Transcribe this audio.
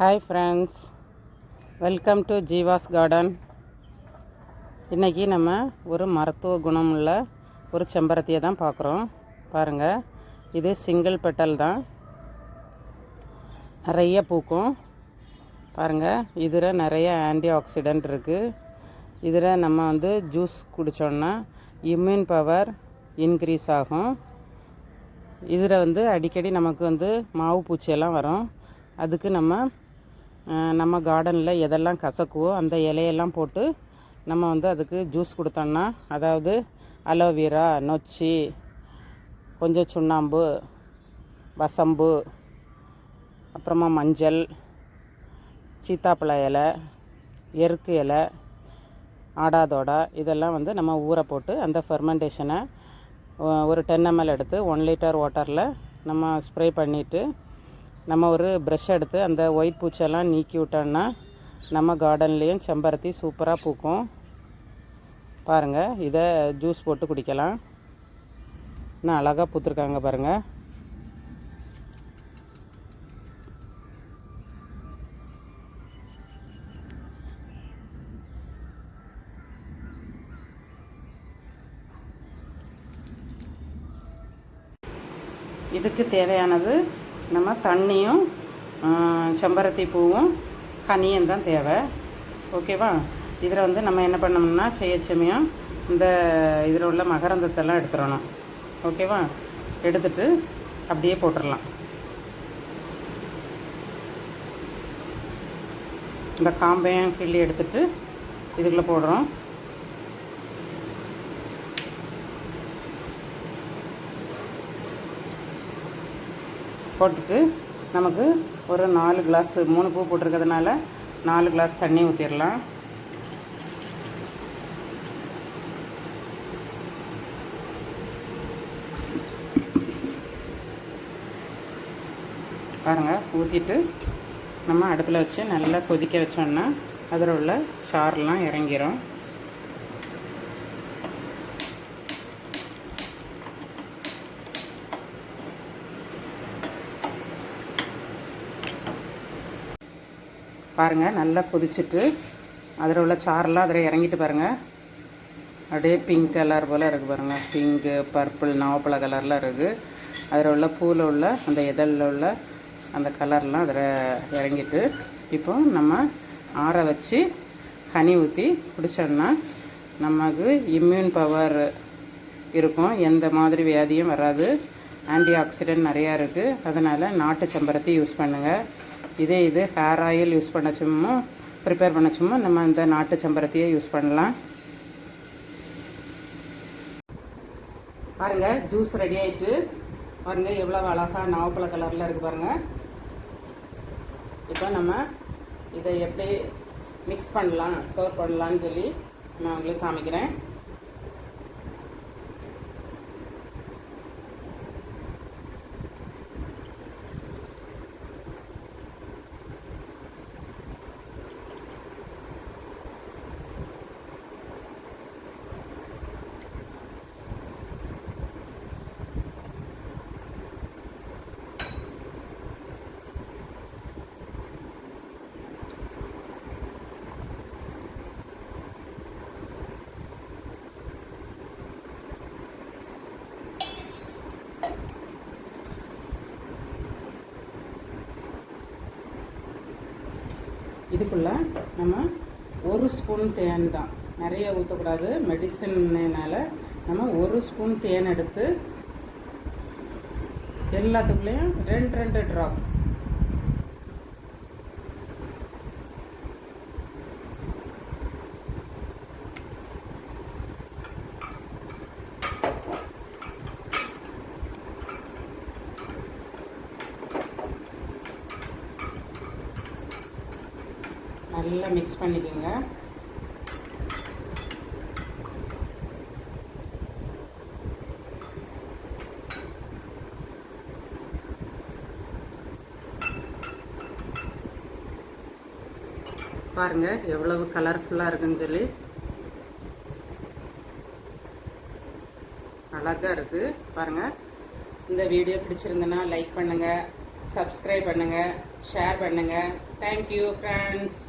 Hi friends welcome to Jeeva's garden இன்றைக்கி நம்ம ஒரு மருத்துவ குணமுள்ள ஒரு செம்பருத்தியை தான் பார்க்குறோம். பாருங்கள் இது சிங்கிள் பெட்டல் தான். நிறைய பூக்கும். பாருங்கள் இதில் நிறைய ஆன்டி ஆக்சிடெண்ட் இருக்குது இதில் நம்ம வந்து ஜூஸ் குடித்தோன்னா இம்யூன் பவர் இன்க்ரீஸ் ஆகும். இதில் வந்து அடிக்கடி நமக்கு வந்து மாவு பூச்சியெல்லாம் வரும். அதுக்கு நம்ம நம்ம கார்டனில் எதெல்லாம் கசக்குவோ அந்த இலையெல்லாம் போட்டு நம்ம வந்து அதுக்கு ஜூஸ் கொடுத்தோம்னா அதாவது அலோவேரா நொச்சி கொஞ்சம் சுண்ணாம்பு வசம்பு அப்புறமா மஞ்சள் சீத்தாப்பழ இலை எருக்கு இலை ஆடாதோடா இதெல்லாம் வந்து நம்ம ஊற போட்டு அந்த ஃபெர்மெண்டேஷனை ஒரு டென் எம்எல் எடுத்து ஒன் லிட்டர் வாட்டரில் நம்ம ஸ்ப்ரே பண்ணிவிட்டு நம்ம ஒரு ப்ரஷ் எடுத்து அந்த ஒயிட் பூச்செல்லாம் நீக்கி விட்டோம்னா நம்ம கார்டன்லேயும் செம்பருத்தி சூப்பராக பூக்கும். பாருங்கள் இதை ஜூஸ் போட்டு குடிக்கலாம். இன்னும் அழகாக பூத்துருக்காங்க பாருங்கள் இதுக்கு தேவையானது நம்ம தண்ணியும் செம்பருத்தி பூவும் கனியும் தான் தேவை. ஓகேவா இதில் வந்து நம்ம என்ன பண்ணோம்னா செய்யச்சமயம் இந்த இதில் உள்ள மகரந்தத்தெல்லாம் எடுத்துடணும். ஓகேவா எடுத்துட்டு அப்படியே போட்டுடலாம். இந்த காம்பையும் கிள்ளி எடுத்துட்டு இதுக்குள்ளே போடுறோம். போட்டுட்டு நமக்கு ஒரு நாலு கிளாஸ் மூணு பூ போட்டிருக்கிறதுனால நாலு கிளாஸ் தண்ணி ஊற்றிடலாம் பாருங்கள் ஊற்றிட்டு நம்ம அடுப்பில் வச்சு நல்லா கொதிக்க வச்சோன்னா அதில் உள்ள சாரெலாம் இறங்கிடும் பாருங்கள் நல்லா கொதிச்சுட்டு அதில் உள்ள சாரெல்லாம் அதில் இறங்கிட்டு பாருங்கள் அப்படியே பிங்க் கலர் போல் இருக்குது பாருங்கள் பிங்க்கு பர்பிள் நவப்பழ கலர்லாம் இருக்குது அதில் உள்ள பூவில் உள்ள அந்த இதழில் உள்ள அந்த கலர்லாம் அதில் இறங்கிட்டு இப்போ நம்ம ஆற வச்சு ஹனி ஊற்றி குடித்தோம்னா நமக்கு இம்யூன் பவர் இருக்கும். எந்த மாதிரி வியாதியும் வராது. ஆன்டி ஆக்சிடென்ட் நிறையா இருக்குது அதனால் நாட்டு செம்பருத்தி யூஸ் பண்ணுங்கள் இதே இது ஹேர் ஆயில் யூஸ் பண்ணச்சுமோ ப்ரிப்பேர் பண்ணச்சுமோ நம்ம இந்த நாட்டு செம்பருத்தியை யூஸ் பண்ணலாம். பாருங்கள் ஜூஸ் ரெடி ஆகிட்டு பாருங்கள் எவ்வளோ அழகா நாவப்பழ கலரில் இருக்குது பாருங்கள் இப்போ நம்ம இதை எப்படி மிக்ஸ் பண்ணலாம் சர்வ் பண்ணலாம்னு சொல்லி நான் உங்களுக்கு காமிக்கிறேன். இதுக்குள்ள நம்ம ஒரு ஸ்பூன் தேன் தான். நிறைய ஊற்றக்கூடாது மெடிசன்னால நம்ம ஒரு ஸ்பூன் தேன் எடுத்து எல்லாத்துக்குள்ளேயும் ரெண்டு ரெண்டு ட்ராப் நல்லா மிக்ஸ் பண்ணிக்கோங்க. பாருங்க எவ்வளவு கலர்ஃபுல்லாக இருக்குன்னு சொல்லி. அழகாக இருக்குது பாருங்கள் இந்த வீடியோ பிடிச்சிருந்தனா லைக் பண்ணுங்கள் சப்ஸ்கிரைப் பண்ணுங்கள் ஷேர் பண்ணுங்கள் தேங்க்யூ ஃப்ரெண்ட்ஸ்